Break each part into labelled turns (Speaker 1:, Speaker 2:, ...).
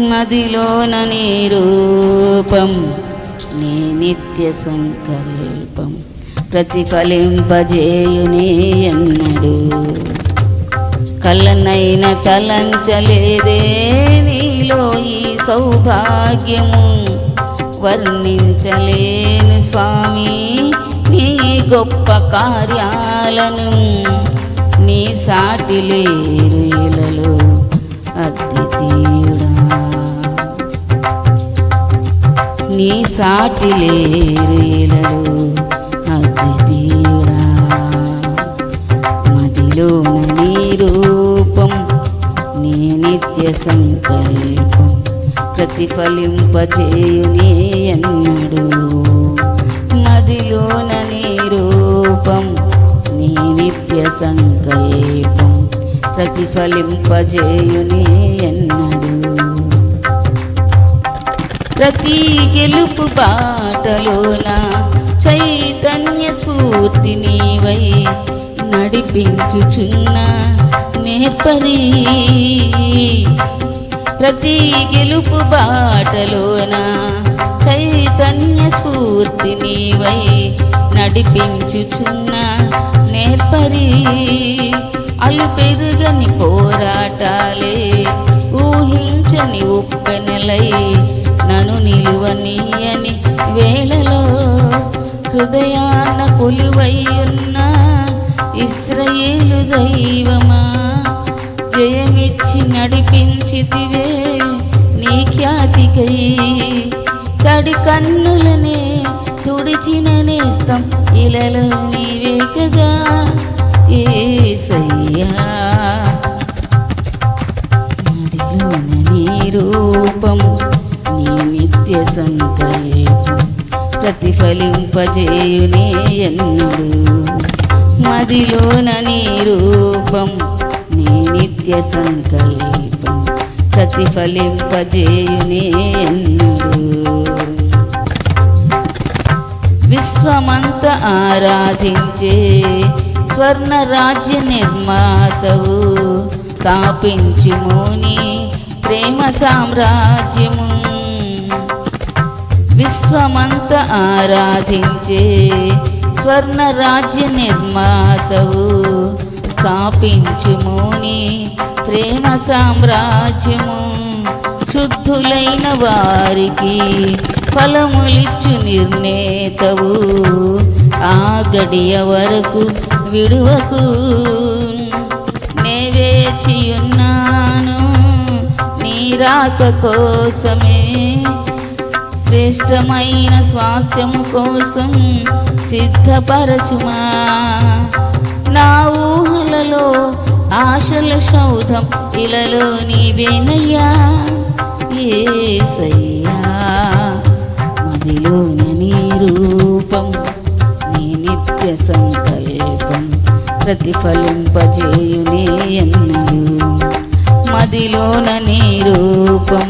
Speaker 1: నదిలోన నీ రూపం నీ నిత్య సంకల్పం ప్రతిఫలింపజేయునే ఎన్నడు. కలనైన తలంచలేదే నీలో ఈ సౌభాగ్యము వర్ణించలేను స్వామి నీ గొప్ప కార్యాలను నీ సాటి లేరు ఇలలో అతి నీ సాటి లేరేలలు ఇలలో అద్వితీయుడా మదిలోన నీ రూపం నీ నిత్య సంకల్పం ప్రతిఫలింపచేయునే ఎన్నడు మదిలోన నీ రూపం నీ నిత్య సంకల్పం ప్రతిఫలింపజేయుని ఎన్నడు ప్రతి గెలుపు బాటలోన చైతన్య స్ఫూర్తి నీవై నడిపించుచున్న నేర్పరి. ప్రతి గెలుపు బాటలోన చైతన్య స్ఫూర్తి నీవై నడిపించుచున్న నేర్పరి. అలు పెరుగని పోరాటాలే ఊహించని ఉప్పెనలై నను నిలువనీయని వేళలో హృదయాన కొలువై ఉన్న ఇస్రయేలు దైవమా జయమిచ్చి నడిపించితివే నీ ఖ్యాతికై. తడి కన్నులనే తుడిచిన నేస్తం ఇలలో నీవే కదా ఏ సయ్యా రూపం నీ నిత్య సంకల్పం ప్రతిఫలింపజేయునే ఎన్నడు. మదిలోన నీ రూపం నీ నిత్య సంకల్పం ప్రతిఫలింపజేయునే ఎన్నడు. విశ్వమంత ఆరాధించే స్వర్ణ రాజ్య నిర్మాతవు స్థాపించుముని ప్రేమ సామ్రాజ్యము విశ్వమంత ఆరాధించే స్వర్ణ రాజ్య నిర్మాతవు స్థాపించుముని ప్రేమ సామ్రాజ్యము. శుద్ధులైన వారికి ఫలములిచ్చు నిర్ణేతవు. ఆ గడియ వరకు విడువకు నేవేచియున్నాను. రాక కోసమే. శ్రేష్టమైన స్వాస్థ్యము కోసం సిద్ధపరచుమా. నా ఊహలలో ఆశల సౌధం ఇలలో నీవేనయ్యా. ఏసయ్యా మదిలోన నీ రూపం నీ నిత్య సంకల్పం ప్రతిఫలింపజేయునే ఎన్నడు మదిలోన నీ రూపం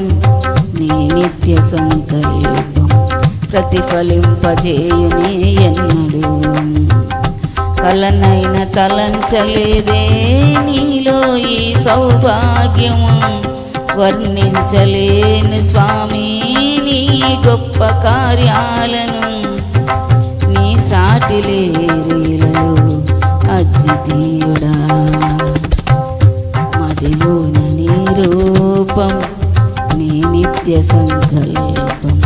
Speaker 1: నీ నిత్య సంకల్పం ప్రతిఫలింపజేయునే ఎన్నడు. కలనైన తలంచలేదే నీలో ఈ సౌభాగ్యం వర్ణించలేను స్వామి నీ గొప్ప కార్యాలను నీ సాటి లేరీలలో అద్వితీయ నిత్య సంకల్పం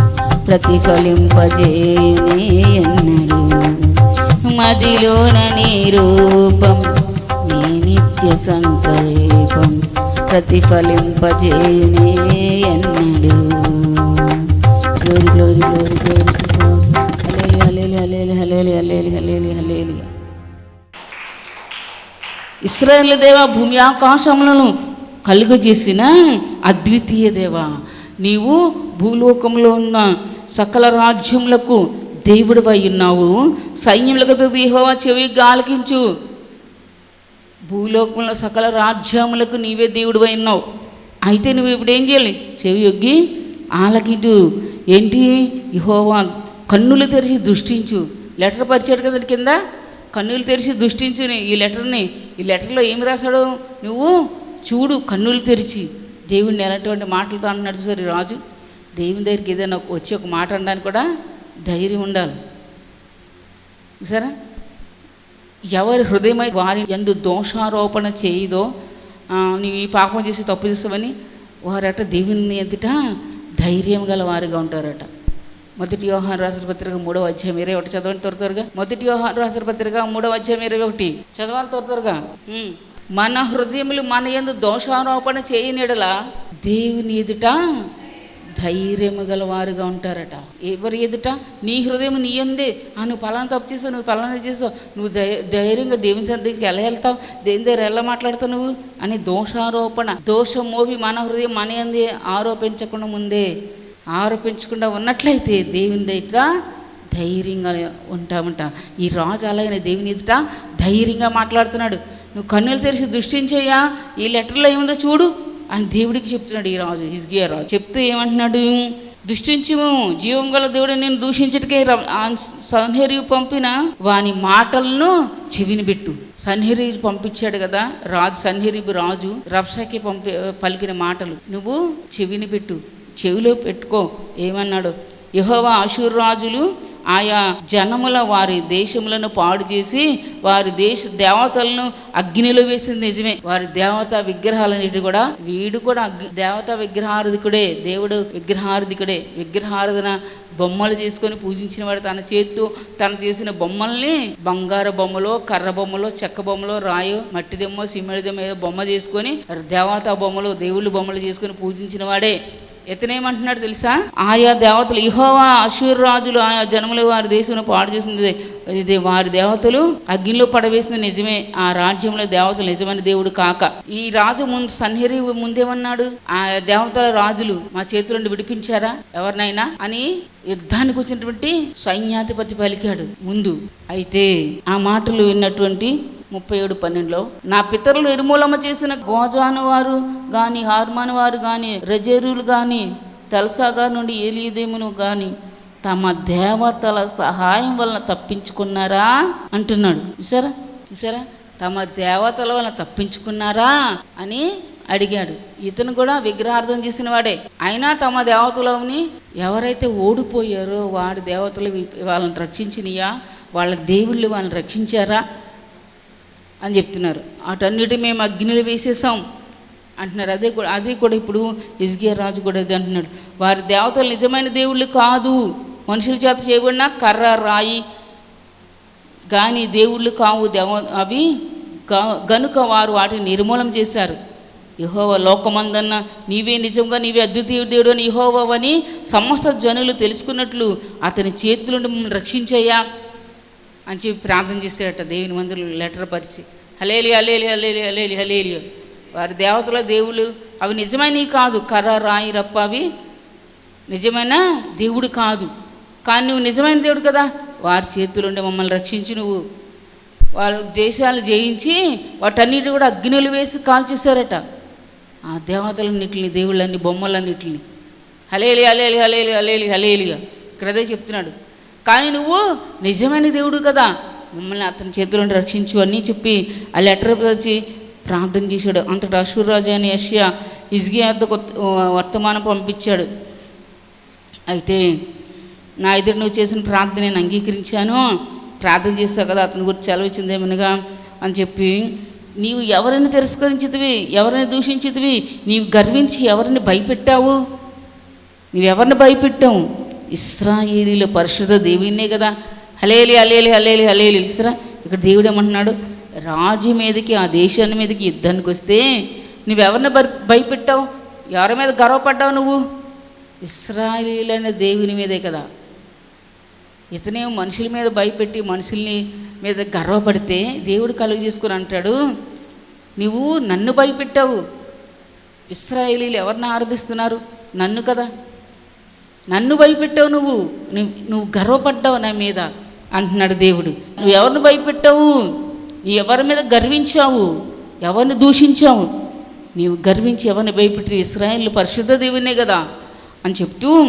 Speaker 1: ప్రతిఫలింపజేయునే ఎన్నడు మదిలోన నీ రూపం నీ నిత్య సంకల్పం ప్రతిఫలింపజేయునే ఎన్నడు గ్లోరి గ్లోరి గ్లోరి గ్లోరి హలేలి హలేలి హలేలి హలేలి హలేలి హలేలి ఇస్రాయేల్ దేవ భూమి ఆకాశములను కలుగజేసిన అద్వితీయ దేవ నీవు భూలోకంలో ఉన్న సకల రాజ్యములకు దేవుడు ఉన్నావు. సైన్యములకు దేహోవా చెవి గాలికించు. భూలోకంలో సకల రాజ్యములకు నీవే దేవుడు ఉన్నావు. అయితే నువ్వు ఇప్పుడు ఏం చేయాలి? చెవి యొగ్గి ఆలకించు. ఏంటి? యహోవా కన్నులు తెరిచి దృష్టించు. లెటర్ పరిచాడు కదా కింద? కన్నులు తెరిచి దృష్టించు ఈ లెటర్ని. ఈ లెటర్లో ఏమి రాశాడు? నువ్వు చూడు కన్నులు తెరిచి. దేవుడిని ఎలాంటి మాటలతో అన్నాడు సరే రాజు. దేవుని దగ్గరికి ఏదైనా వచ్చి ఒక మాట అనడానికి కూడా ధైర్యం ఉండాలి. సరే ఎవరి హృదయమై వారి ఎందు దోషారోపణ చేయదో నీవు ఈ పాపం చేసి తప్పు చేస్తావని వారట దేవుని ఎదుట ధైర్యం గల వారిగా ఉంటారట. మొదటి వ్యవహార రాసిన పత్రిక మూడవ అధ్యాయం ఇరవై ఒకటి. చదవండి త్వర త్వరగా. మొదటి వ్యవహార రాసిన పత్రిక మూడవ అధ్యాయం ఇరవై ఒకటి. చదవాలి త్వర త్వరగా. మన హృదయములు మన ఎందు దోషారోపణ చేయనిడల దేవుని ఎదుట ధైర్యము గల వారుగా ఉంటారట. ఎవరి ఎదుట? నీ హృదయం నీ ఎందే ఆ నువ్వు పలానా తప్పు చేసావు నువ్వు పలానా చేసావు. నువ్వు ధైర్యంగా దేవుని సన్నిధికి ఎలా వెళ్తావు? దేని దగ్గర ఎలా మాట్లాడతావు నువ్వు? అని దోషారోపణ. దోషం మోపి మన హృదయం మన ఎందే ఆరోపించకుండా ముందే ఆరోపించకుండా ఉన్నట్లయితే దేవుని దగ్గర ధైర్యంగా ఉంటామంట. ఈ రాజు అలాగే దేవుని ఎదుట ధైర్యంగా మాట్లాడుతున్నాడు. నువ్వు కన్నులు తెరిచి దృష్టించయ్యా ఈ లెటర్లో ఏముందో చూడు అని దేవుడికి చెప్తున్నాడు ఈ రాజు హిజ్గియా రాజు. చెప్తూ ఏమంటున్నాడు? దృష్టించము జీవం గల దేవుడు నేను దూషించటకే సన్హెరి పంపిన వాని మాటలను చెవిని పెట్టు. సన్హెరి పంపించాడు కదా రాజు సన్హెరిబు రాజు రప్సకి పంపి పలికిన మాటలు. నువ్వు చెవిని పెట్టు చెవిలో పెట్టుకో. ఏమన్నాడు? యహోవా అశూర్ రాజులు ఆయా జనముల వారి దేశములను పాడు చేసి వారి దేశ దేవతలను అగ్నిలో వేసింది నిజమే. వారి దేవత విగ్రహాలన్నిటి కూడా వీడు కూడా అగ్ని దేవత విగ్రహారధికుడే దేవుడు విగ్రహారధికుడే విగ్రహారధన బొమ్మలు చేసుకొని పూజించిన వాడు తన చేతితో తను చేసిన బొమ్మల్ని బంగారు బొమ్మలో కర్ర బొమ్మలో చెక్క బొమ్మలో రాయు మట్టి దెమ్మ సిమెంట్ దెమ్మ ఏదో బొమ్మ చేసుకొని దేవతా బొమ్మలు దేవుళ్ళు బొమ్మలు చేసుకొని పూజించిన వాడే. ఇతనేమంటున్నాడు తెలుసా? ఆయా దేవతలు ఇహోవా అశూర్ రాజులు ఆయా జనములు వారి దేశంలో పాడు చేసింది ఇది వారి దేవతలు అగ్నిలో పడవేసిన నిజమే. ఆ రాజ్యంలో దేవతలు నిజమైన దేవుడు కాక. ఈ రాజు ముందు సన్హరి ముందేమన్నాడు? ఆ దేవతల రాజులు మా చేతుల నుండి విడిపించారా? ఎవరినైనా? అని యుద్ధానికి వచ్చినటువంటి సైన్యాధిపతి పలికాడు ముందు. అయితే ఆ మాటలు విన్నటువంటి ముప్పై ఏడు పన్నెండులో నా పితరులు నిర్మూలన చేసిన గోజాను వారు గాని హార్మాను వారు గాని రజేరులు గాని తెల్సాగా నుండి ఏలియదేమును గాని తమ దేవతల సహాయం వలన తప్పించుకున్నారా? అంటున్నాడు. చూసారా చూసారా తమ దేవతల వలన తప్పించుకున్నారా? అని అడిగాడు. ఇతను కూడా విగ్రహార్థం చేసిన వాడే. అయినా తమ దేవతలని ఎవరైతే ఓడిపోయారో వాడి దేవతలు వాళ్ళని రక్షించినయా? వాళ్ళ దేవుళ్ళు వాళ్ళని రక్షించారా? అని చెప్తున్నారు. అటన్నిటి మేము అగ్నిలు వేసేసాం అంటున్నారు. అదే కూడా అది కూడా ఇప్పుడు ఇజ్గియా రాజు కూడా అదే అంటున్నాడు. వారి దేవతలు నిజమైన దేవుళ్ళు కాదు. మనుషుల చేత చేయబడిన కర్ర రాయి కానీ దేవుళ్ళు కావు. దేవ అవి గనుక వారు వాటిని నిర్మూలం చేశారు. యహోవ లోకమందన్న నీవే నిజంగా నీవే అద్వితీయ దేవుడు అని యహోవని సమస్త జనులు తెలుసుకున్నట్లు అతని చేతుల నుండి మమ్మల్ని రక్షించయ్యా అని చెప్పి ప్రార్థన చేశాడట దేవుని మందులు లెటర్ పరిచి. హలేలి హలేలి హలేలి హలేలి హలేలి. వారి దేవతల దేవుళ్ళు అవి నిజమైనవి కాదు. కర్ర రాయి రప్ప అవి నిజమైన దేవుడు కాదు. కానీ నువ్వు నిజమైన దేవుడు కదా. వారి చేతులుండి మమ్మల్ని రక్షించి నువ్వు. వాళ్ళ దేశాలు జయించి వాటన్నిటి కూడా అగ్నిలు వేసి కాల్చేశారట. ఆ దేవతలన్నిటిని దేవుళ్ళన్ని బొమ్మలన్నిటిని. హలేలి హలేలి హలేలి హలేలి హలేలిగా ఇక్కడ అదే చెప్తున్నాడు. కానీ నువ్వు నిజమైన దేవుడు కదా. మమ్మల్ని అతని చేతిలో రక్షించు అని చెప్పి ఆ లెటర్ రాసి ప్రార్థన చేశాడు. అంతటా అశూర్రాజు అని యష్యా ఇజ్గియాతో కొత్త వర్తమానం పంపించాడు. అయితే నా ఎదురు నువ్వు చేసిన ప్రార్థన నేను అంగీకరించాను. ప్రార్థన చేస్తావు కదా అతని గురించి సెలవిచ్చింది అని చెప్పి నీవు ఎవరిని తిరస్కరించితివి? ఎవరిని దూషించితివి? నీవు గర్వించి ఎవరిని భయపెట్టావు? నీవెవరిని భయపెట్టావు? ఇస్రాయేలీల పరిశుద్ధ దేవినే కదా. హలేలి హలేలి హలేలి హలేలి. ఇస్రా ఇక్కడ దేవుడు ఏమంటున్నాడు? రాజు మీదకి ఆ దేశాన్ని మీదకి యుద్ధానికి వస్తే నువ్వెవరిని భయ భయపెట్టావు? ఎవరి మీద గర్వపడ్డావు నువ్వు? ఇస్రాయేలీలైన దేవుని మీదే కదా. ఇతనే మనుషుల మీద భయపెట్టి మనుషుల్ని మీద గర్వపడితే దేవుడు కలుగు చేసుకుని అంటాడు నువ్వు నన్ను భయపెట్టావు. ఇస్రాయేలీలు ఎవరిని ఆరాధిస్తున్నారు? నన్ను కదా. నన్ను భయపెట్టావు నువ్వు. నువ్వు గర్వపడ్డావు నా మీద. అంటున్నాడు దేవుడు. నువ్వు ఎవరిని భయపెట్టావు? నీ ఎవరి మీద గర్వించావు? ఎవరిని దూషించావు? నీవు గర్వించి ఎవరిని భయపెట్టి? ఇస్రాయేల్ పరిశుద్ధ దేవునే కదా అని చెప్తూ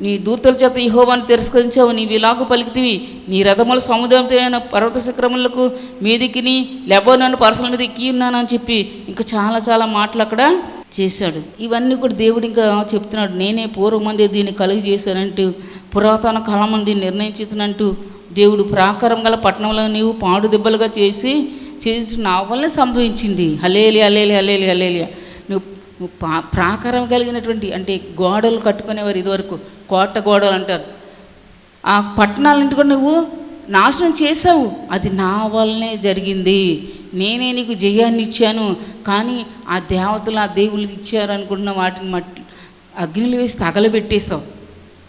Speaker 1: నీ దూతల చేత ఇహోవాన్ని తిరస్కరించావు నీవు ఇలాగ పలికితివి. నీ రథముల సముద్రంతో అయిన పర్వత శిఖరములకు మీదకిని లెబో నన్ను పరసల మీద ఎక్కి ఉన్నానని చెప్పి ఇంకా చాలా చాలా మాటలు అక్కడ చేశాడు. ఇవన్నీ కూడా దేవుడు ఇంకా చెప్తున్నాడు. నేనే పూర్వమంది దీన్ని కలుగు చేశానంటూ పురాతన కాలం దీన్ని నిర్ణయించుతున్నట్టు దేవుడు ప్రాకారం గల పట్టణంలో నీవు పాడు దెబ్బలుగా చేసి చేసి నా వల్ల సంభవించింది. హలేలి హలేలి హలేలి హలేలి నువ్వు నువ్వు పా ప్రాకారం కలిగినటువంటి అంటే గోడలు కట్టుకునేవారు ఇదివరకు. కోట గోడలు అంటారు. ఆ పట్టణాలంటి కూడా నువ్వు నాశనం చేసావు అది నా వల్లనే జరిగింది. నేనే నీకు జయాన్ని ఇచ్చాను. కానీ ఆ దేవతలు ఆ దేవుళ్ళు ఇచ్చారు అనుకుంటున్న వాటిని మట్టి అగ్నిలో వేసి తగలబెట్టేశావు.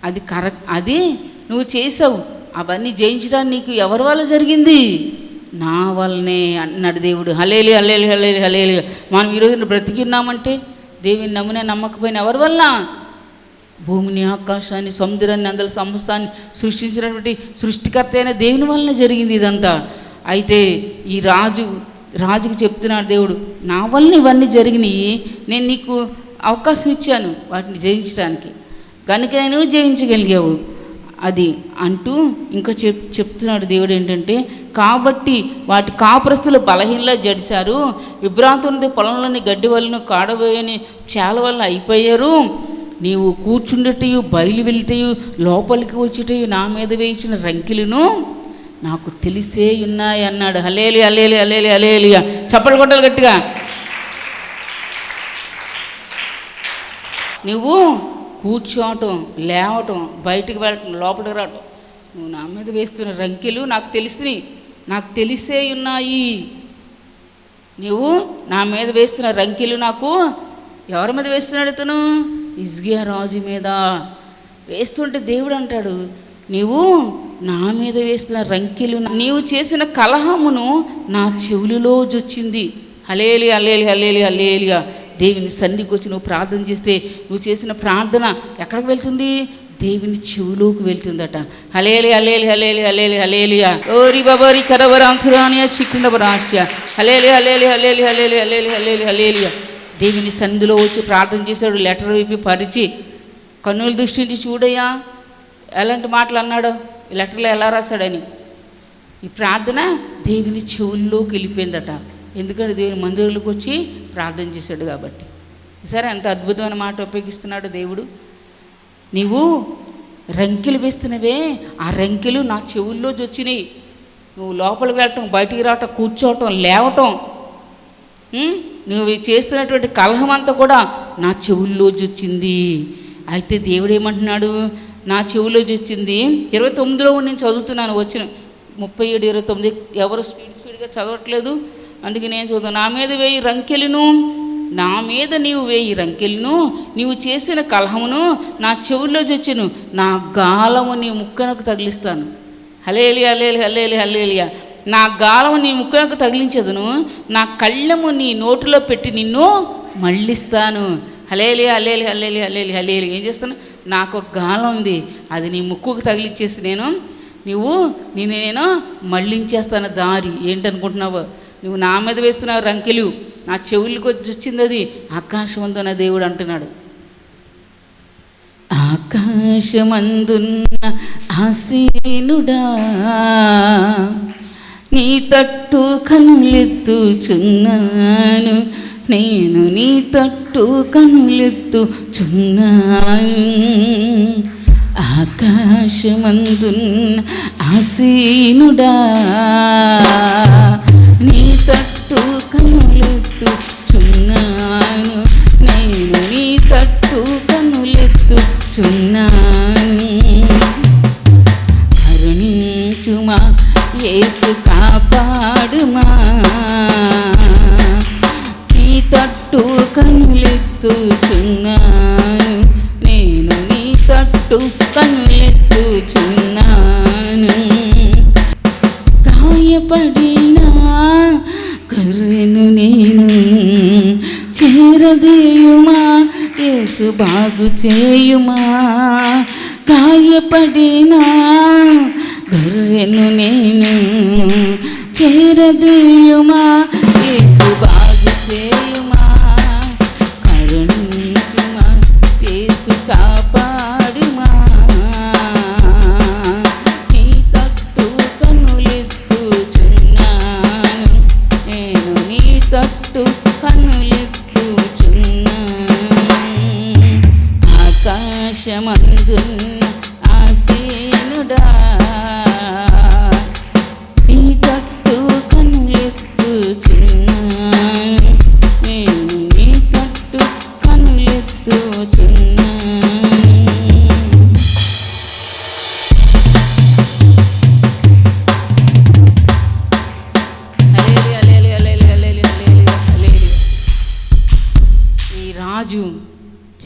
Speaker 1: అది కరెక్ట్ అది నువ్వు చేసావు అవన్నీ జయించడానికి నీకు ఎవరి వల్ల జరిగింది? నా వల్లనే అన్నాడు దేవుడు. హలేలి హలేలి హలేలి హలేలి మనం ఈరోజు బ్రతికిన్నామంటే దేవుని నమ్మునే నమ్మకపోయిన ఎవరి వల్ల? భూమిని ఆకాశాన్ని సముద్రాన్ని అందరి సమస్తాన్ని సృష్టించినటువంటి సృష్టికర్త అయిన దేవుని వలన జరిగింది ఇదంతా. అయితే ఈ రాజు రాజుకి చెప్తున్నాడు దేవుడు నా వలన ఇవన్నీ జరిగినాయి. నేను నీకు అవకాశం ఇచ్చాను వాటిని జయించడానికి. కనుక నేను జయించగలిగావు. అది అంటూ ఇంకా చెప్ చెప్తున్నాడు దేవుడు ఏంటంటే కాబట్టి వాటి కాపురస్తులు బలహీనలా జడిశారు. విభ్రాంతున్నది పొలంలోని గడ్డి వలన కాడబోయని చేల వలన అయిపోయారు. నీవు కూర్చుండటయు బయలు వెళ్ళటయు లోపలికి వచ్చేటయు నా మీద వేయించిన రంకిలను నాకు తెలిసే ఉన్నాయి అన్నాడు. హలేలి అలేలి అలేలి హలేలి చప్పలు కొట్టాలి గట్టిగా. నువ్వు కూర్చోవటం లేవటం బయటికి వెళ్ళటం లోపలికి రావటం. నువ్వు నా మీద వేస్తున్న రంకెలు నాకు తెలిసినవి నాకు తెలిసే ఉన్నాయి. నువ్వు నా మీద వేస్తున్న రంకెలు నాకు ఎవరి మీద వేస్తున్నాడు ఇతను ఇజ్గియా రాజు మీద. వేస్తుంటే దేవుడు అంటాడు నీవు నా మీద వేస్తున్న రంకెలు నీవు చేసిన కలహమును నా చెవులలో జొచ్చింది. హలేలి హలేలి హలేలి హలేలిగా దేవుని సన్నిధికి వచ్చి నువ్వు ప్రార్థన చేస్తే నువ్వు చేసిన ప్రార్థన ఎక్కడికి వెళ్తుంది? దేవుని చెవులోకి వెళ్తుందట. హలేలి హలేలి హలేలి హలేలి హలేలియా ఓరి బబోరి కరవరాంతురానియా చిక్కిండబరాశ్య హలేలి హలేలి హలేలి హలేలి హలేలి హలేలి హలేలియా దేవుని సన్నిధిలో వచ్చి ప్రార్థన చేశాడు లెటర్ విప్పి పరిచి కన్నుల దృష్టించి చూడయ్యా ఎలాంటి మాటలు అన్నాడు? లెటర్లో ఎలా రాశాడని. ఈ ప్రార్థన దేవుని చెవుల్లోకి వెళ్ళిపోయిందట. ఎందుకంటే దేవుని మందిరంలోకి వచ్చి ప్రార్థన చేశాడు కాబట్టి. సరే ఎంత అద్భుతమైన మాట ఉపయోగిస్తున్నాడు దేవుడు. నీవు రంకెలు వేస్తున్నవే ఆ రంకెలు నా చెవుల్లో వచ్చినాయి నువ్వు లోపలికి వెళ్ళటం బయటికి రావటం కూర్చోవటం లేవటం నువ్వు చేస్తున్నటువంటి కలహం అంతా కూడా నా చెవుల్లో వచ్చింది అయితే దేవుడు ఏమంటున్నాడు? నా చెవులో వచ్చింది ఇరవై తొమ్మిదిలో నేను చదువుతున్నాను వచ్చిన ముప్పై ఏడు ఇరవై తొమ్మిది ఎవరు స్పీడ్ స్పీడ్గా చదవట్లేదు? అందుకే నేను చూద్దాం నా మీద వేయి రంకెలను నా మీద నీవు వేయి రంకెలను నీవు చేసిన కలహమును నా చెవుల్లో చొచ్చును నా గాలము నీ ముక్కనకు తగిలిస్తాను. హలేలి హలేలి హలేలి హలేలియా నా గాలము నీ ముక్కనకు తగిలించదును నా కళ్ళము నీ నోటిలో పెట్టి నిన్ను మళ్ళిస్తాను. హలేలి హలేలి హలేలి హలేలి హలేలి ఏం చేస్తాను? నాకు ఒక గాలం ఉంది అది నీ ముక్కుకు తగిలిచ్చేసి నేను నువ్వు నేను నేను మళ్ళించేస్తాను దారి. ఏంటనుకుంటున్నావు? నువ్వు నా మీద వేస్తున్నావు రంకెలు నా చెవులకు వచ్చింది అది ఆకాశమందున్న దేవుడు అంటున్నాడు. ఆకాశమందున్న ఆసీనుడా నీ తట్టు కనులెత్తుచున్నాను. నేను నీ తట్టు కనులెత్తుచున్నాను. ఆకాశమందున్న ఆసీనుడా తట్టు కనులెత్తుచున్నాను. నేను నీ తట్టు కనులెత్తుచున్నాను. కరుణించుమా యేసు కాపాడుమా. నీ తట్టు కనులెత్తుచున్నాను. యేసు బాగు చేయుమా? గాయపడినా? గర్రెను నేను చేరదీయుమా? యేసు బాగు చేయు.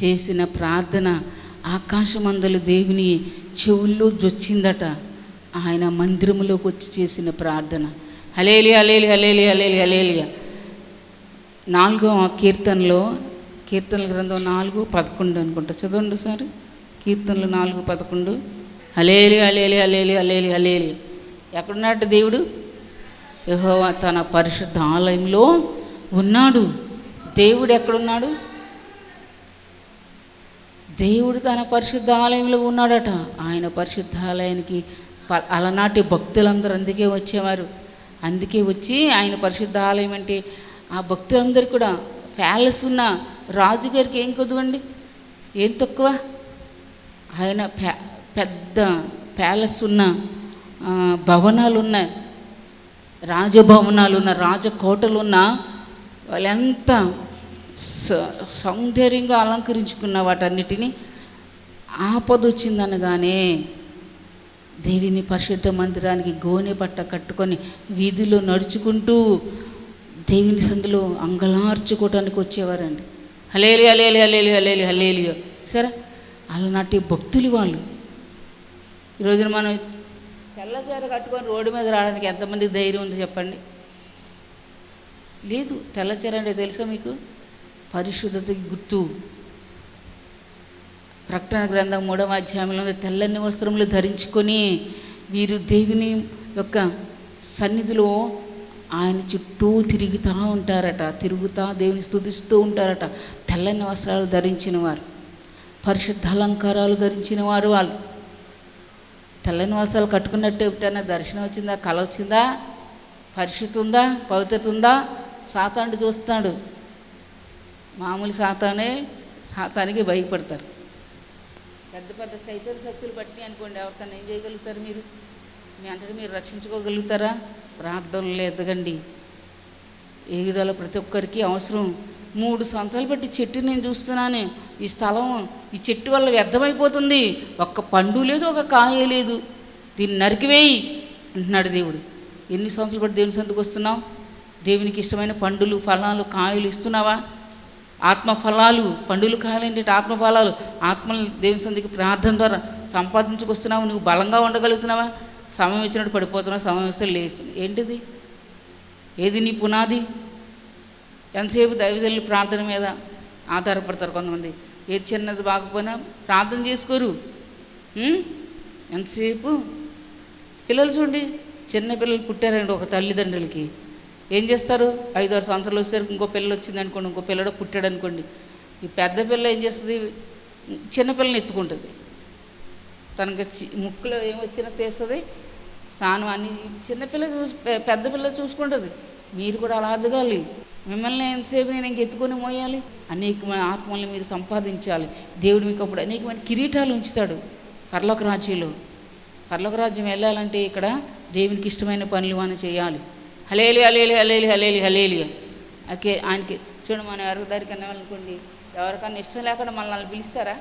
Speaker 1: చేసిన ప్రార్థన ఆకాశమందలు దేవుని చెవుల్లో జొచ్చిందట. ఆయన మందిరములోకి వచ్చి చేసిన ప్రార్థన. హలేలి హలేలి హలేలి హలేలి హలేలియా నాలుగో కీర్తనలో కీర్తనల గ్రంథం నాలుగు పదకొండు అనుకుంటా. చదవండి సార్. కీర్తనలు నాలుగు పదకొండు. హలేలి హలేలి హలేలి హలేలి హలేలి ఎక్కడున్నాడు దేవుడు? యెహోవా తన పరిశుద్ధ ఆలయంలో ఉన్నాడు. దేవుడు ఎక్కడున్నాడు? దేవుడు తన పరిశుద్ధ ఆలయంలో ఉన్నాడట. ఆయన పరిశుద్ధ ఆలయానికి ప- అలనాటి భక్తులందరూ అందుకే వచ్చేవారు. అందుకే వచ్చి ఆయన పరిశుద్ధ ఆలయం అంటే ఆ భక్తులందరూ కూడా ప్యాలెస్ ఉన్న రాజుగారికి ఏం కుదవండి ఏం తక్కువ? ఆయన ప్యా పెద్ద ప్యాలెస్ ఉన్న ఆ, భవనాలు ఉన్నాయి రాజభవనాలు ఉన్న రాజకోటలు ఉన్న వాళ్ళెంత సౌందర్యంగా అలంకరించుకున్న వాటన్నిటిని ఆపద వచ్చిందనగానే దేవిని పరిశుద్ధ మందిరానికి గోనె పట్ట కట్టుకొని వీధిలో నడుచుకుంటూ దేవిని సందులో అంగలార్చుకోవటానికి వచ్చేవారండి. హలేలి హలేలి హలేలి హలేలి హలేలి సరే అలనాటి భక్తులు వాళ్ళు. ఈ రోజున మనం తెల్లచీర కట్టుకొని రోడ్డు మీద రావడానికి ఎంతమంది ధైర్యం ఉంది చెప్పండి? లేదు తెల్లచీర అంటే తెలుసా మీకు? పరిశుద్ధతకి గుర్తు. ప్రకటన గ్రంథం మూడవ అధ్యాయంలో తెల్లని వస్త్రములు ధరించుకొని వీరు దేవుని యొక్క సన్నిధిలో ఆయన చుట్టూ తిరుగుతూ ఉంటారట. తిరుగుతా దేవుని స్తుతిస్తూ ఉంటారట. తెల్లని వస్త్రాలు ధరించిన వారు పరిశుద్ధ అలంకారాలు ధరించిన వారు వాళ్ళు. తెల్లని వస్త్రాలు కట్టుకున్నట్టు ఎప్పుడైనా దర్శనం వచ్చిందా? కళ వచ్చిందా? పరిశుద్ధి ఉందా పవిత్రత ఉందా? సాతాండు చూస్తున్నాడు మామూలు సాతానే సాతానికి భయపడతారు. పెద్ద పెద్ద సైతాన్ శక్తులు పట్టి అనుకోండి ఎవరికైనా ఏం చేయగలుగుతారు మీరు? మీ అంతటి మీరు రక్షించుకోగలుగుతారా? ప్రార్థనలు ఎదగండి. ఎదుగుదల ప్రతి ఒక్కరికి అవసరం. మూడు సంవత్సరాలు బట్టి చెట్టు నేను చూస్తున్నాను ఈ స్థలం ఈ చెట్టు వల్ల వ్యర్థమైపోతుంది. ఒక్క పండు లేదు ఒక కాయ లేదు. దీన్ని నరికివేయి అంటున్నాడు దేవుడు. ఎన్ని సంవత్సరాలు బట్టి దేవుని సందుకు వస్తున్నావు? దేవునికి ఇష్టమైన పండులు ఫలాలు కాయలు ఇస్తున్నావా? ఆత్మ ఫలాలు పండులు కాయలు ఆత్మఫలాలు. ఆత్మ ఫలాలు ఆత్మలు దేవుని సందికి ప్రార్థన ద్వారా సంపాదించుకొస్తున్నావు నువ్వు బలంగా ఉండగలుగుతున్నావా? సమయం ఇచ్చినట్టు పడిపోతున్నావు సమయం వస్తే లేచు. ఏంటిది? ఏది నీ పునాది? ఎంతసేపు దైవజల్లి ప్రార్థన మీద ఆధారపడతారు కొంతమంది? ఏది చిన్నది బాగపోయినా ప్రార్థన చేసుకోరు. ఎంతసేపు? పిల్లలు చూడండి చిన్న పిల్లలు పుట్టారండి ఒక తల్లిదండ్రులకి. ఏం చేస్తారు? ఐదు ఆరు సంవత్సరాలు వచ్చేసరికి ఇంకో పిల్లలు వచ్చింది అనుకోండి ఇంకో పిల్లడు పుట్టాడు అనుకోండి. ఈ పెద్ద పిల్ల ఏం చేస్తుంది? చిన్నపిల్లని ఎత్తుకుంటుంది. తనకి చి- ముక్కులో ఏమొచ్చినా తీస్తుంది. స్నానం అని చిన్నపిల్ల చూసి పెద్ద పిల్ల చూసుకుంటుంది. మీరు కూడా అలా అదగాలి. మిమ్మల్ని ఎంతసేపు నేను ఇంక ఎత్తుకొని మోయాలి? అనేకమైన ఆత్మల్ని మీరు సంపాదించాలి. దేవుడు మీకు అప్పుడు అనేకమైన కిరీటాలు ఉంచుతాడు పర్లోక రాజ్యంలో. పర్లోక రాజ్యం వెళ్ళాలంటే ఇక్కడ దేవునికి ఇష్టమైన పనులు మనం చేయాలి. హలేలి హలేలు హలేలి హలేలి హలేలి అకే ఆయనకి చూడండి మనం ఎవరి దారికన్నా వెళ్ళనుకోండి ఎవరికన్నా ఇష్టం లేకుండా మనల్ని పిలుస్తారా?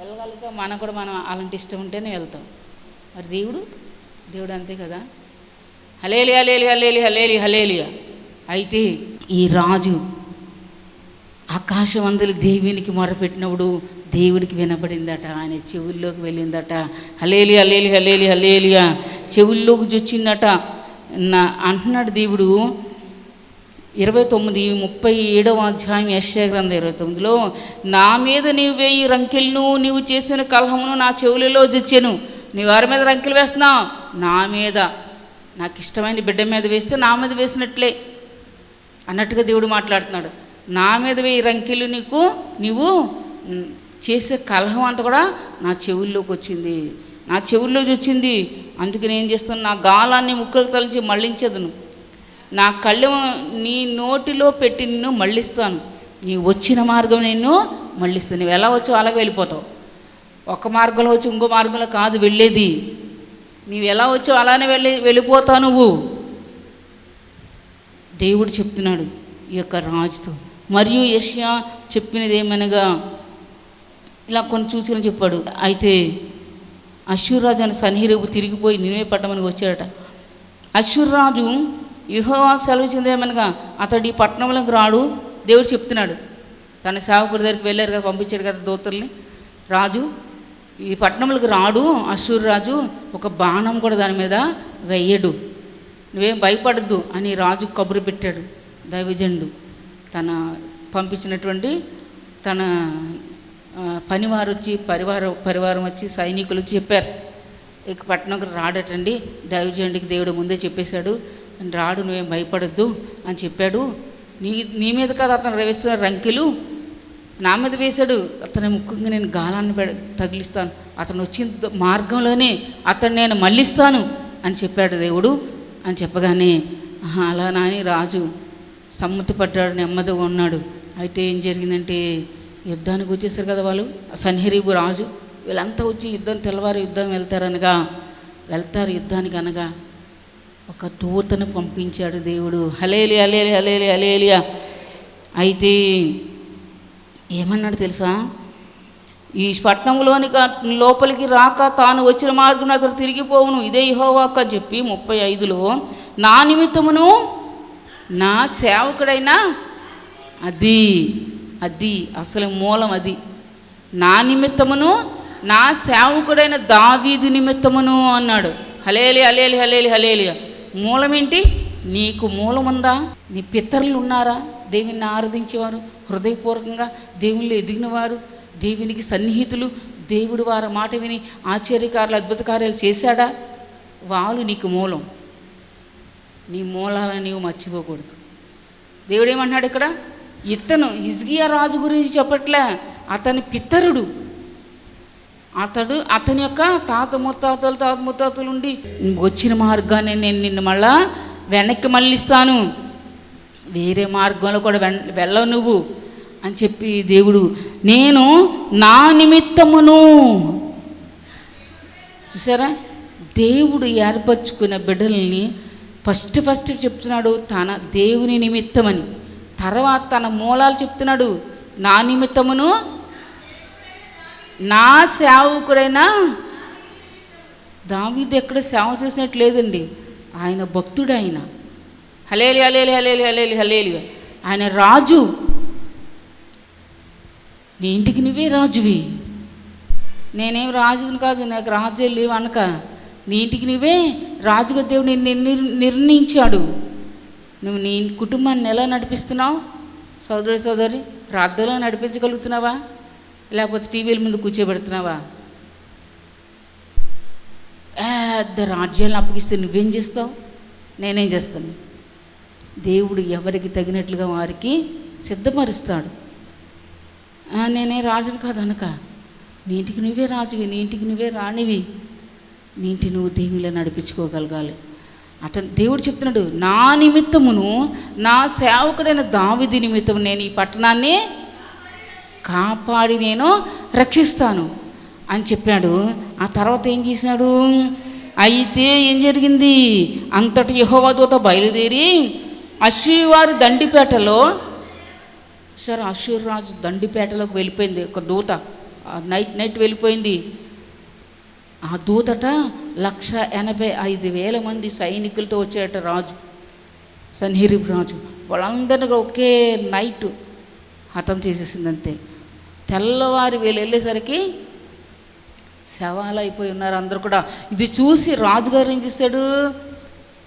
Speaker 1: వెళ్ళగలుగుతా మనం కూడా మనం అలాంటి ఇష్టం ఉంటేనే వెళ్తాం. మరి దేవుడు దేవుడు అంతే కదా? హలేలి హలేలి హలేలి హలేలి హలేలియా. అయితే ఈ రాజు ఆకాశవంతులు దేవునికి మొరపెట్టినప్పుడు దేవుడికి వినబడిందట ఆయన చెవుల్లోకి వెళ్ళిందట. హలేలి హలేలి హలేలి హలేలియా. చెవుల్లోకి చొచ్చిందట. నా అంటున్నాడు దేవుడు ఇరవై తొమ్మిది ముప్పై ఏడవ అధ్యాయం యశ్యా గ్రంథం ఇరవై తొమ్మిదిలో నా మీద నీవు వేయి రంకెలను నీవు చేసిన కలహమును నా చెవులలో తెచ్చాను నీ వారి మీద రంకెలు వేస్తున్నావు నా మీద. నాకు ఇష్టమైన బిడ్డ మీద వేస్తే నా మీద వేసినట్లే అన్నట్టుగా దేవుడు మాట్లాడుతున్నాడు. నా మీద వెయ్యి రంకెలు నీకు నీవు చేసే కలహం అంతా కూడా నా చెవుల్లోకి వచ్చింది. నా చెవుల్లోకి వచ్చింది అందుకే నేను చేస్తాను? నా గాలాన్ని ముక్కలు తలించి మళ్ళించదును. నా కళ్ళు నీ నోటిలో పెట్టి నిన్ను మళ్ళిస్తాను. నీ వచ్చిన మార్గం నేను మళ్ళిస్తాను. నువ్వు ఎలా వచ్చావు అలాగే వెళ్ళిపోతావు. ఒక మార్గంలో వచ్చి ఇంకో మార్గంలో కాదు వెళ్ళేది. నీవు ఎలా వచ్చావు అలానే వెళ్ళి వెళ్ళిపోతావు నువ్వు. దేవుడు చెప్తున్నాడు ఈ యొక్క రాజుతో. మరియు యష్యా చెప్పినది ఏమనగా ఇలా కొన్ని చూసిన చెప్పాడు. అయితే అశ్వరాజు అని సన్నిహిరేపు తిరిగిపోయి నినే పట్టమని వచ్చాడట. అశ్వరాజు యుహోవాకు సెలవు ఏమనగా అతడు ఈ పట్టణంలోకి రాడు దేవుడు చెప్తున్నాడు. తన సేవకుడి దగ్గరికి వెళ్ళారు కదా పంపించాడు కదా దూతల్ని. రాజు ఈ పట్టణంలోకి రాడు అశూర్ రాజు ఒక బాణం కూడా దాని మీద వెయ్యడు నువ్వేం భయపడద్దు అని రాజు కబురు పెట్టాడు. దైవజండు తన పంపించినటువంటి తన పనివారు వచ్చి పరివారం పరివారం వచ్చి సైనికులు వచ్చి చెప్పారు. ఇక పట్టణంకి రాడటండి. దైవజనుడికి దేవుడు ముందే చెప్పేశాడు. రాడు నువ్వేం భయపడద్దు అని చెప్పాడు. నీ నీ మీద కాదు అతను రవిస్తున్న రంకెలు. నా మీద వేశాడు. అతని ముఖ్యంగా నేను గాలాన్ని పెడ తగిలిస్తాను. అతను వచ్చిన మార్గంలోనే అతను నేను మళ్ళిస్తాను అని చెప్పాడు దేవుడు. అని చెప్పగానే అలా నాని రాజు సమ్మతిపడ్డాడు నెమ్మదిగా ఉన్నాడు. అయితే ఏం జరిగిందంటే యుద్ధానికి వచ్చేసారు కదా వాళ్ళు. సన్హరీబు రాజు వీళ్ళంతా వచ్చి యుద్ధం తెల్లవారు యుద్ధం వెళ్తారనగా వెళ్తారు యుద్ధానికి అనగా ఒక దూతను పంపించాడు దేవుడు. హలేలి హలేలి హలేలి హలేలియా. అయితే ఏమన్నాడు తెలుసా? ఈ పట్నంలోని లోపలికి రాక తాను వచ్చిన మార్గం అతను తిరిగిపోవును. ఇదే ఇహోవాక అని చెప్పి ముప్పై ఐదులో నా నిమిత్తమును నా సేవకుడైనా అది. అది అసలు మూలం అది. నా నిమిత్తమును నా సేవకుడైన దావీదు నిమిత్తమును అన్నాడు. హలేలి హలేలి హలేలి హలేలి మూలమేంటి? నీకు మూలముందా? నీ పితరులు ఉన్నారా? దేవుని ఆరాధించేవారు హృదయపూర్వకంగా దేవుళ్ళు ఎదిగినవారు దేవునికి సన్నిహితులు దేవుడు వారి మాట విని ఆశ్చర్యకారులు అద్భుత కార్యాలు చేశాడా? వాళ్ళు నీకు మూలం. నీ మూలాలను నీవు మర్చిపోకూడదు. దేవుడు ఏమన్నాడు ఇక్కడ? ఇతను హిజ్గియా రాజు గురించి చెప్పట్లే. అతని పితరుడు. అతడు అతని యొక్క తాత ముత్తాతలు తాత ముత్తాతలు ఉండి వచ్చిన మార్గాన్ని నేను నిన్ను మళ్ళా వెనక్కి మళ్ళిస్తాను. వేరే మార్గంలో కూడా వెన్ వెళ్ళవు నువ్వు అని చెప్పి దేవుడు నేను నా నిమిత్తమును చూసారా? దేవుడు ఏర్పరచుకున్న బిడ్డల్ని ఫస్ట్ ఫస్ట్ చెప్తున్నాడు తన దేవుని నిమిత్తమని. తర్వాత తన మూలాలు చెప్తున్నాడు నా నిమిత్తమును నా సేవకుడైనా దావీదు ఎక్కడ సేవ చేసినట్టు లేదండి ఆయన భక్తుడు ఆయన హలేలి హలేలి హలేలి హలేలి హలేలి. ఆయన రాజు. నీ ఇంటికి నువ్వే రాజువి. నేనేం రాజుని కాదు నాకు రాజు లేవు అనక నీ ఇంటికి నువ్వే రాజుగా దేవుడు నిన్ను నిర్ణయించాడు. నువ్వు నీ కుటుంబాన్ని ఎలా నడిపిస్తున్నావు? సోదరి సోదరి ప్రార్థనలో నడిపించగలుగుతున్నావా? లేకపోతే టీవీల ముందు కూర్చోబెడుతున్నావా? పెద్ద రాజ్యాలను అప్పగిస్తే నువ్వేం చేస్తావు? నేనేం చేస్తాను? దేవుడు ఎవరికి తగినట్లుగా వారికి సిద్ధపరుస్తాడు. నేనే రాజుని కాదనక అనక. నీ ఇంటికి నువ్వే రాజువి నీ ఇంటికి నువ్వే రాణివి. నీ ఇంటి నువ్వు దేవుఇలా నడిపించుకోగలగాలి. అతను దేవుడు చెప్తున్నాడు నా నిమిత్తమును నా సేవకుడైన దావిది నిమిత్తం నేను ఈ పట్టణాన్ని కాపాడి నేను రక్షిస్తాను. అని చెప్పాడు. ఆ తర్వాత ఏం చేసినాడు? అయితే ఏం జరిగింది? అంతటి యహోవదూత బయలుదేరి అశ్వవారి దండిపేటలో సరే అశ్వరాజు దండిపేటలోకి వెళ్ళిపోయింది. ఒక దూత నైట్ నైట్ వెళ్ళిపోయింది. ఆ దూతట లక్ష ఎనభై ఐదు వేల మంది సైనికులతో వచ్చేట రాజు సన్హిరిబ్ రాజు. వాళ్ళందరినీ ఒకే నైట్ హతం చేసేసింది అంతే తెల్లవారి వీళ్ళు వెళ్ళేసరికి శవాలైపోయి ఉన్నారు అందరూ కూడా. ఇది చూసి రాజుగారు ఏం చేశాడు?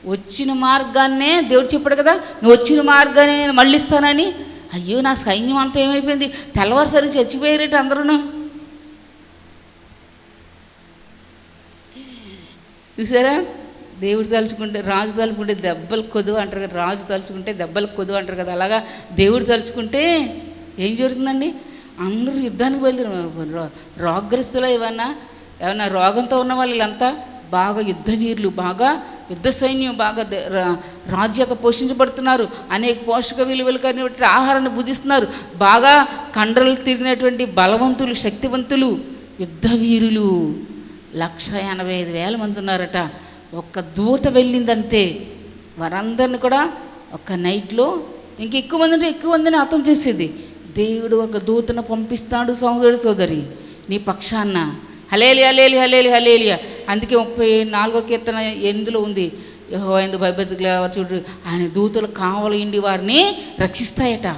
Speaker 1: వచ్చిన మార్గాన్నే దేవుడు చెప్పాడు కదా నువ్వు వచ్చిన మార్గాన్ని నేను మళ్ళీస్తానని. అయ్యో నా సైన్యం అంతా ఏమైపోయింది? తెల్లవారుసరికి చచ్చిపోయారేట అందరూ చూసారా? దేవుడు తలుచుకుంటే రాజు తలుచుకుంటే దెబ్బలు కొదు అంటారు కదా రాజు తలుచుకుంటే దెబ్బలు కొదు అంటారు కదా అలాగా దేవుడు తలుచుకుంటే ఏం జరుగుతుందండి? అందరూ యుద్ధానికి బయలుదేరు రోగ్రస్తులో ఏమన్నా ఏమన్నా రోగంతో ఉన్న వాళ్ళు వీళ్ళంతా బాగా యుద్ధ వీరులు బాగా యుద్ధ సైన్యం బాగా రా- రాజ్యత పోషించబడుతున్నారు అనేక పోషక విలువలు కలిగినటువంటి ఆహారాన్ని భుజిస్తున్నారు బాగా కండలు తిరిగినటువంటి బలవంతులు శక్తివంతులు యుద్ధ వీరులు. లక్ష ఎనభై ఐదు వేల మంది ఉన్నారట. ఒక్క దూత వెళ్ళిందంతే. వారందరిని కూడా ఒక నైట్లో ఇంక ఎక్కువ మంది అంటే ఎక్కువ మందిని అర్థం చేసేది. దేవుడు ఒక దూతను పంపిస్తాడు సోదరుడు సోదరి. నీ పక్షాన్న హలేలి హలేలి హలేలి హలేలియా అందుకే ముప్పై నాలుగో కీర్తన ఎందులో ఉంది. యెహోవా భయభద్రుల చూడు. ఆయన దూతలు కావలి వారిని రక్షిస్తాయట.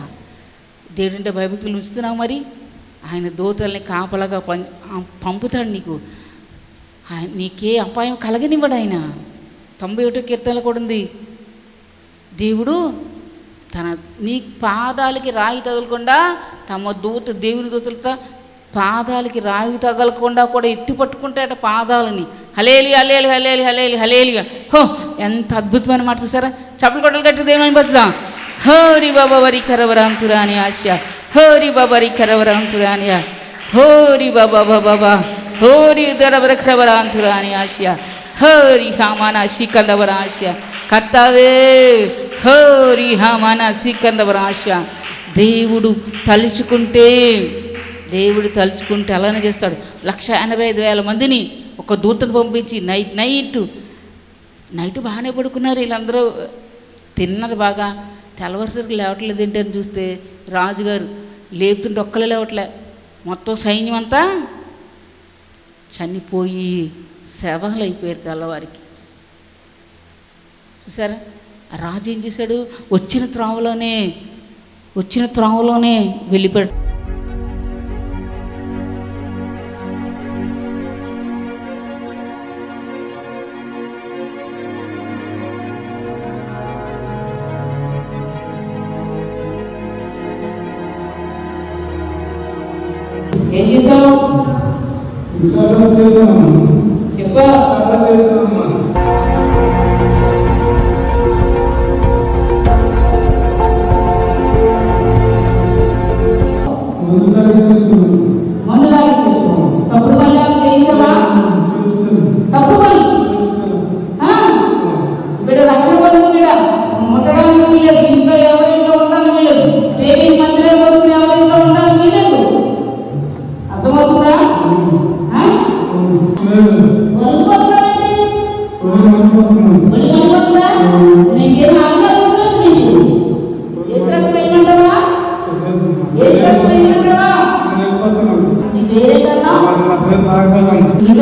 Speaker 1: దేవుడంటే భయభక్తులు ఉంచుతున్నావు మరి. ఆయన దూతల్ని కాపలాగా పం పంపుతాడు నీకు. నీకే అపాయం కలగనివ్వడు ఆయన. తొంభై ఒకటో కీర్తనలు కూడా ఉంది. దేవుడు తన నీ పాదాలకి రాయి తగలకుండా తమ దూత దేవుని దూతలతో పాదాలకి రాయి తగలకుండా కూడా ఎత్తి పట్టుకుంటాయట పాదాలని. హలేలి హలేలి హలేలి హలేలి హలేలి హో ఎంత అద్భుతమైన మాట చూసారా? చప్పలు కొట్టలు కట్టి దేవుని బతుదాం హోరి బాబా కరవరాంతురాని ఆశ. హోరి బాబరి కరవరాంతురాని హోరి బాబా బాబా. హోరి దరవర కరవరాంతురా అని ఆశ హోరి హామాన శ్రీకందవర ఆశయ కర్తావే హోరి హామాన శ్రీకందవర ఆశ దేవుడు తలుచుకుంటే దేవుడు తలుచుకుంటే అలానే చేస్తాడు లక్ష ఎనభై ఐదు వేల మందిని ఒక దూతను పంపించి నైట్ నైట్ నైట్ బాగానే పడుకున్నారు వీళ్ళందరూ తిన్నారు బాగా తెల్లవారుసరికి లేవట్లేదు ఏంటి అని చూస్తే రాజుగారు లేపుతుంటే ఒక్కలే లేవట్లే మొత్తం సైన్యం అంతా చనిపోయి సేవలు అయిపోయారు తెల్లవారికి. చూసారా? రాజు ఏం చేశాడు? వచ్చిన త్రావలోనే వచ్చిన త్రావలోనే వెళ్ళిపోయాడు.
Speaker 2: విశాఖ చేశానమ్మా
Speaker 1: చెప్పా
Speaker 2: చాలా చేశానమ్మా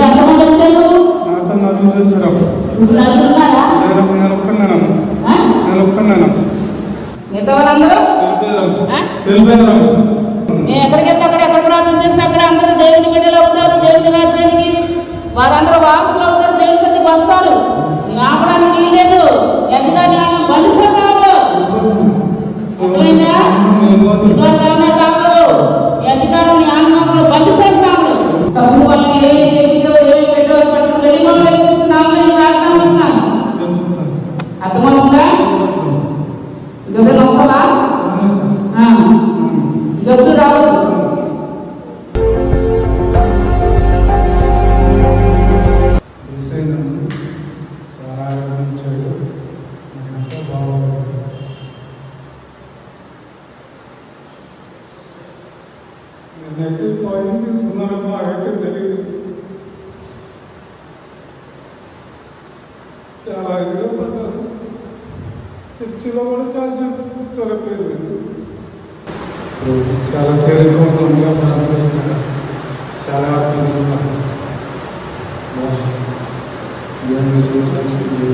Speaker 1: ఎంతమంది వచ్చారు? ఇప్పుడు నలుగురు? మిగతా వాళ్ళందరూ ఆ? నేను ఎక్కడికి వెళ్తే అక్కడ ఎక్కడ ప్రార్థన చేస్తే అక్కడ అందరూ దేవుని బిడ్డలు అవుతారు దేవుని రాజ్యానికి. వారందరూ వారసులు అవుతారు దేవుని సన్నిధికి వస్తారు. నువ్వు ఆపడానికి వీల్లేదు. ఎందుకని ఆయన మనుషులు అర్థమైందా?
Speaker 2: నేనైతే పాయింట్ తీసుకున్నాను నాకైతే తెలియదు. చాలా ఇదిగా పడ్డాను చర్చిలో కూడా చాలా చనిపోయింది ఇప్పుడు చాలా తేలిక ఉందా భారతదేశంలో చాలా ఆత్మీయంగా సంస్కృతి